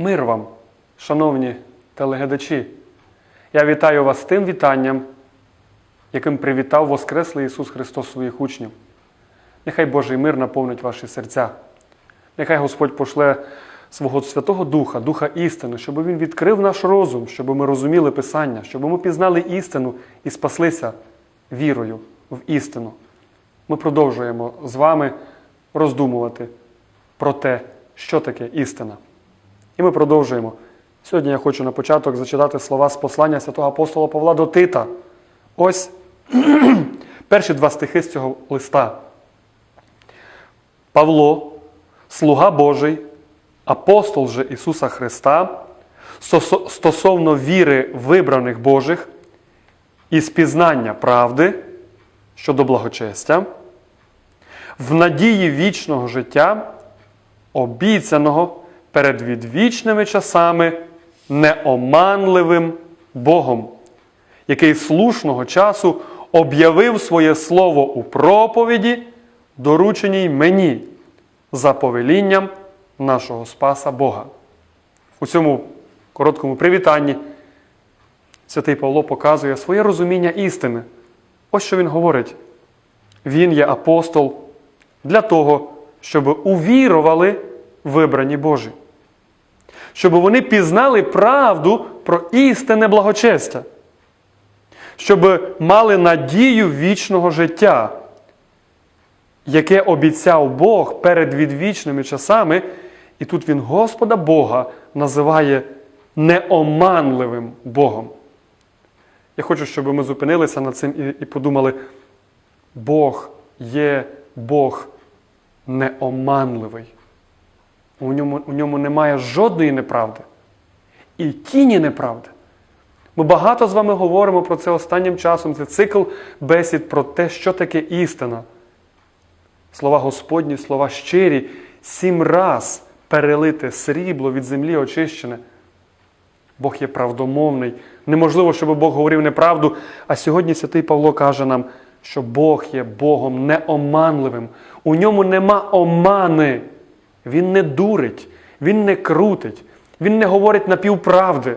Мир вам, шановні телеглядачі. Я вітаю вас тим вітанням, яким привітав Воскреслий Ісус Христос своїх учнів. Нехай Божий мир наповнить ваші серця. Нехай Господь пошле свого Святого Духа, Духа істини, щоб Він відкрив наш розум, щоб ми розуміли Писання, щоб ми пізнали істину і спаслися вірою в істину. Ми продовжуємо з вами роздумувати про те, що таке істина. І ми продовжуємо. Сьогодні я хочу на початок зачитати слова з послання святого апостола Павла до Тита. Ось перші два стихи з цього листа. Павло, слуга Божий, апостол же Ісуса Христа, стосовно віри вибраних Божих і спізнання правди щодо благочестя, в надії вічного життя, обіцяного перед відвічними часами неоманливим Богом, який слушного часу об'явив своє слово у проповіді, дорученій мені за повелінням нашого Спаса Бога. У цьому короткому привітанні святий Павло показує своє розуміння істини. Ось що він говорить. Він є апостол для того, щоб увірували вибрані Божі. Щоб вони пізнали правду про істинне благочестя, щоб мали надію вічного життя, яке обіцяв Бог перед відвічними часами, і тут він Господа Бога називає неоманливим Богом. Я хочу, щоб ми зупинилися над цим і, подумали: Бог є Бог неоманливий. У ньому, у ньому немає жодної неправди і тіні неправди. Ми багато з вами говоримо про це останнім часом. Це цикл бесід про те, що таке істина. Слова Господні, слова щирі, сім раз перелите срібло від землі очищене. Бог є правдомовний. Неможливо, щоб Бог говорив неправду. А сьогодні святий Павло каже нам, що Бог є Богом неоманливим. У ньому нема омани. Він не дурить, він не крутить, він не говорить напівправди.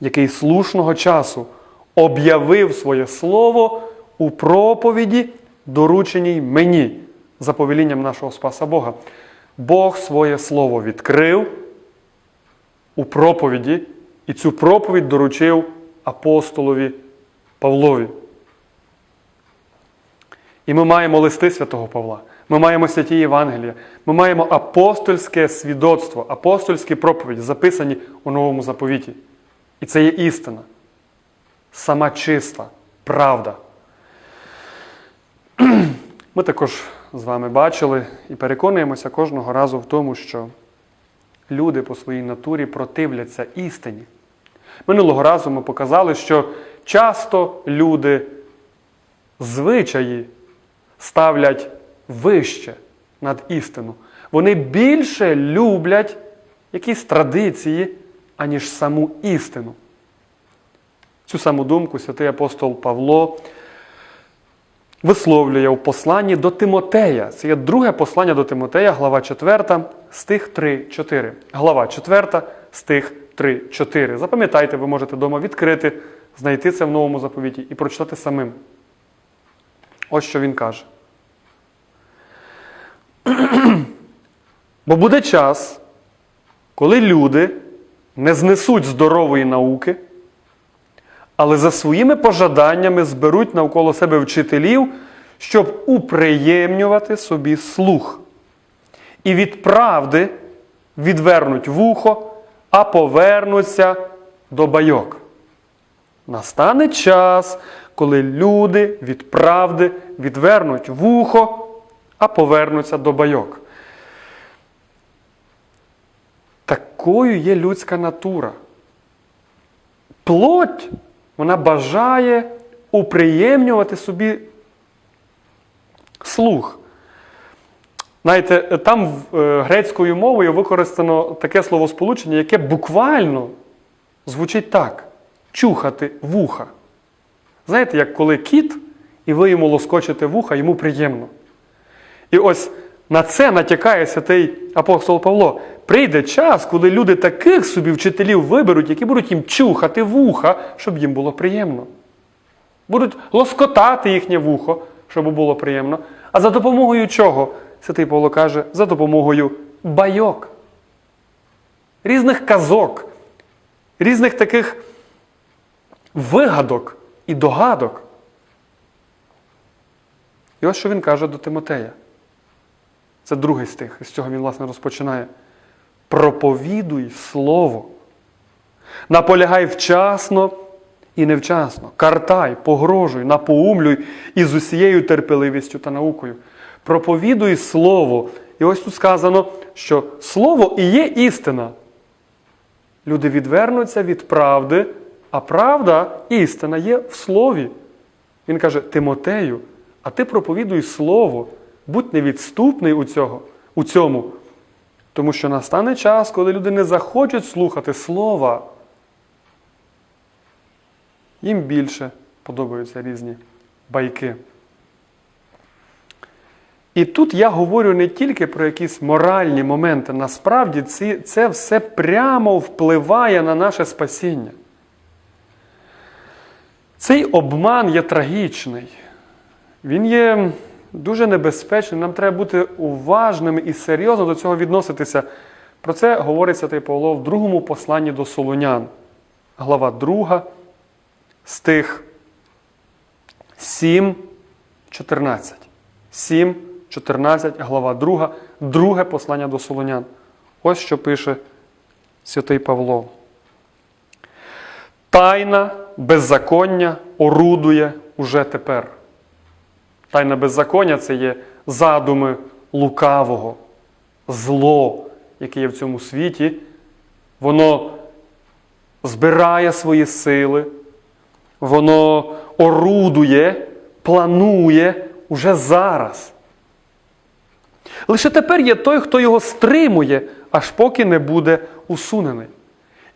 Який слушного часу об'явив своє слово у проповіді, дорученій мені за повелінням нашого Спаса Бога. Бог своє слово відкрив у проповіді, і цю проповідь доручив апостолові Павлові. І ми маємо листи святого Павла, ми маємо святі Євангелія, ми маємо апостольське свідоцтво, апостольські проповіді, записані у новому заповіті. І це є істина, сама чиста, правда. Ми також з вами бачили і переконуємося кожного разу в тому, що люди по своїй натурі противляться істині. Минулого разу ми показали, що часто люди звичаї ставлять вище над істину. Вони більше люблять якісь традиції, аніж саму істину. Цю саму думку святий апостол Павло висловлює у посланні до Тимотея. Це є друге послання до Тимотея, глава 4, стих 3-4. Глава 4, стих 3-4. Запам'ятайте, ви можете вдома відкрити, знайти це в новому заповіті і прочитати самим. Ось що він каже. Бо буде час, коли люди не знесуть здорової науки, але за своїми пожаданнями зберуть навколо себе вчителів, щоб уприємнювати собі слух. І від правди відвернуть вухо, а повернуться до байок. Настане час, коли люди від правди відвернуть вухо, а повернуться до байок. Такою є людська натура. Плоть, вона бажає уприємнювати собі слух. Знаєте, там е, грецькою мовою використано таке словосполучення, яке буквально звучить так: чухати вуха. Знаєте, як коли кіт, і ви йому лоскочите вуха, йому приємно. І ось На це натякає святий апостол Павло. Прийде час, коли люди таких собі вчителів виберуть, які будуть їм чухати вуха, щоб їм було приємно. Будуть лоскотати їхнє вухо, щоб було приємно. А за допомогою чого? Святий Павло каже, за допомогою байок, різних казок, різних таких вигадок і догадок. І ось що він каже до Тимотея. Це другий стих, з цього він, власне, розпочинає. Проповідуй слово. Наполягай вчасно і невчасно. Картай, погрожуй, напоумлюй і з усією терпеливістю та наукою. Проповідуй слово. І ось тут сказано, що слово і є істина. Люди відвернуться від правди, а правда, істина є в слові. Він каже: Тимотею, а ти проповідуй слово, будь невідступний у, цього, у цьому. Тому що настане час, коли люди не захочуть слухати слова. Їм більше подобаються різні байки. І тут я говорю не тільки про якісь моральні моменти. Насправді це все прямо впливає на наше спасіння. Цей обман є трагічний. Він є дуже небезпечним. Нам треба бути уважними і серйозно до цього відноситися. Про це говорить Святий Павло в другому посланні до Солунян, глава 2, стих 7, 14. 7, 14, глава 2, друге послання до Солонян. Ось що пише святий Павло. Тайна беззаконня орудує уже тепер. Тайна беззаконня це є задуми лукавого, зло, яке є в цьому світі. Воно збирає свої сили, воно орудує, планує уже зараз. Лише тепер є той, хто його стримує, аж поки не буде усунений.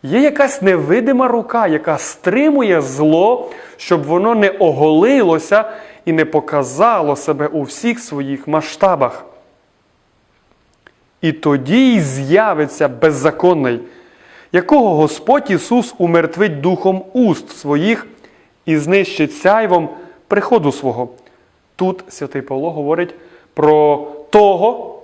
Є якась невидима рука, яка стримує зло, щоб воно не оголилося і не показало себе у всіх своїх масштабах. І тоді й з'явиться беззаконний, якого Господь Ісус умертвить духом уст своїх і знищить сяйвом приходу свого. Тут святий Павло говорить про того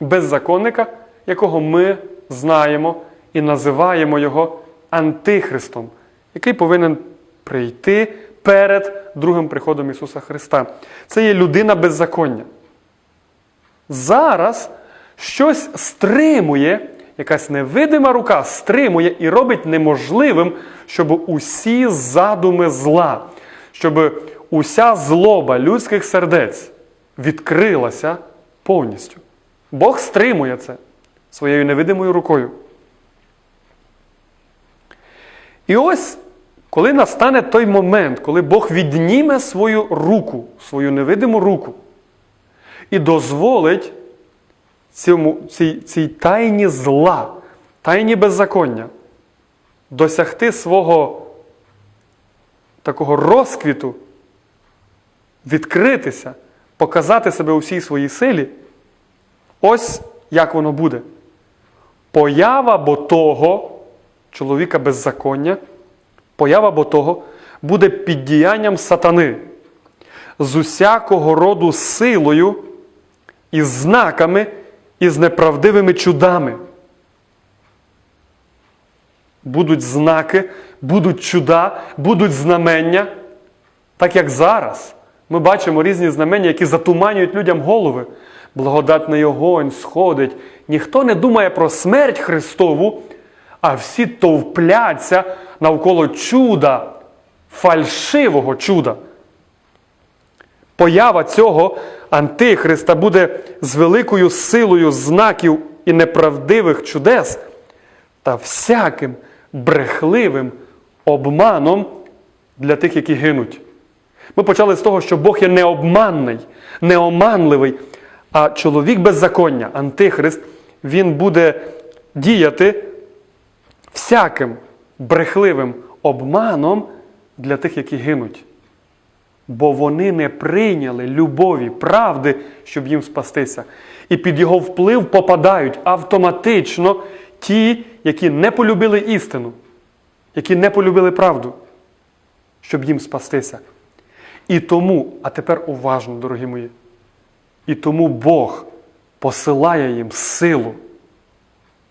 беззаконника, якого ми знаємо і називаємо його Антихристом, який повинен прийти перед другим приходом Ісуса Христа. Це є людина беззаконня. Зараз щось стримує, якась невидима рука стримує і робить неможливим, щоб усі задуми зла, щоб уся злоба людських сердець відкрилася повністю. Бог стримує це своєю невидимою рукою. І ось, коли настане той момент, коли Бог відніме свою руку, свою невидиму руку, і дозволить цьому, цій, цій тайні зла, тайні беззаконня досягти свого такого розквіту, відкритися, показати себе у всій своїй силі, ось як воно буде. Поява бо того чоловіка беззаконня, поява бо того буде під діянням сатани з усякого роду силою і знаками і з неправдивими чудами. Будуть знаки, будуть чуда, будуть знамення, так як зараз. Ми бачимо різні знамення, які затуманюють людям голови. Благодатний огонь сходить. Ніхто не думає про смерть Христову, а всі товпляться навколо чуда, фальшивого чуда. Поява цього Антихриста буде з великою силою знаків і неправдивих чудес та всяким брехливим обманом для тих, які гинуть. Ми почали з того, що Бог є необманний, неоманливий, а чоловік беззаконня, Антихрист, він буде діяти всяким брехливим обманом для тих, які гинуть. бо вони не прийняли любові, правди, щоб їм спастися. І під його вплив попадають автоматично ті, які не полюбили істину, які не полюбили правду, щоб їм спастися. І тому, а тепер уважно, дорогі мої, і тому Бог посилає їм силу,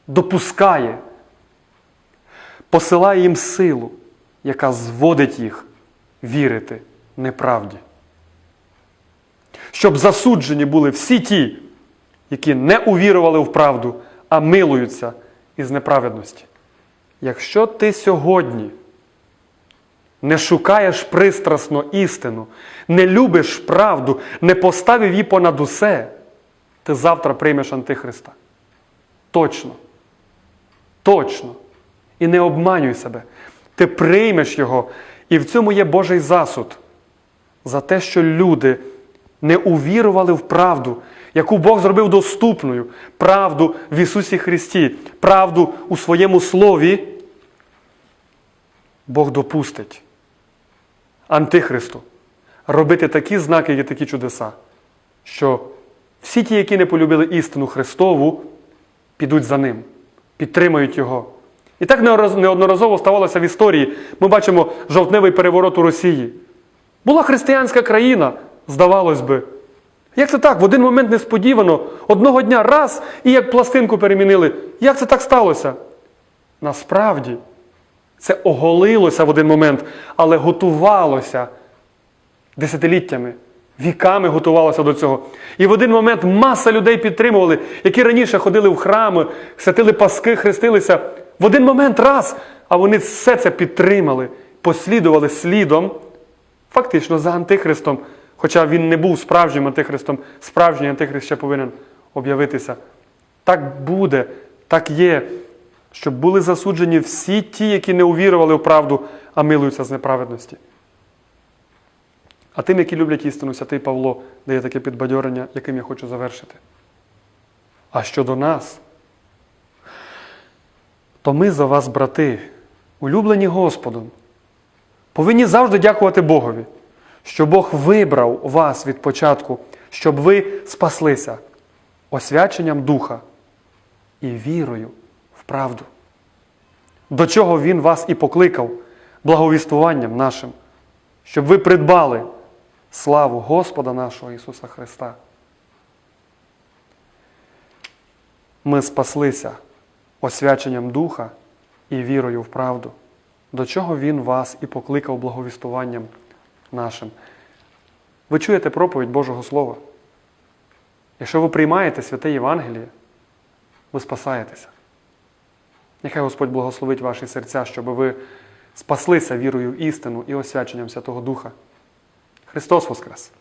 допускає, посилає їм силу, яка зводить їх вірити неправді. Щоб засуджені були всі ті, які не увірували в правду, а милуються із неправедності. Якщо ти сьогодні не шукаєш пристрасно істину, не любиш правду, не поставив її понад усе, ти завтра приймеш Антихриста. Точно. Точно. І не обманюй себе. Ти приймеш його, і в цьому є Божий засуд за те, що люди не увірували в правду, яку Бог зробив доступною, правду в Ісусі Христі, правду у своєму Слові. Бог допустить Антихристу робити такі знаки і такі чудеса, що всі ті, які не полюбили істину Христову, підуть за ним, підтримають Його. І так неодноразово ставалося в історії. Ми бачимо жовтневий переворот у Росії. Була християнська країна, здавалось би. Як це так? В один момент несподівано, одного дня раз і як пластинку перемінили. Як це так сталося? Насправді, це оголилося в один момент, але готувалося десятиліттями, віками готувалося до цього. І в один момент маса людей підтримували, які раніше ходили в храми, святили паски, хрестилися. В один момент раз, а вони все це підтримали, послідували слідом, фактично за Антихристом. Хоча він не був справжнім антихристом, справжній антихрист ще повинен об'явитися. Так буде, так є, щоб були засуджені всі ті, які не увірували в правду, а милуються з неправедності. А тим, які люблять істину, святий Павло дає таке підбадьорення, яким я хочу завершити. А щодо нас, то ми за вас, брати, улюблені Господом, повинні завжди дякувати Богові, що Бог вибрав вас від початку, щоб ви спаслися освяченням Духа і вірою в правду. До чого Він вас і покликав благовіствуванням нашим, щоб ви придбали славу Господа нашого Ісуса Христа. Ми спаслися освяченням Духа і вірою в правду, до чого Він вас і покликав благовіствуванням нашим. Ви чуєте проповідь Божого Слова. Якщо ви приймаєте святе Євангеліє, ви спасаєтеся. Нехай Господь благословить ваші серця, щоб ви спаслися вірою в істину і освяченням Святого Духа. Христос Воскрес!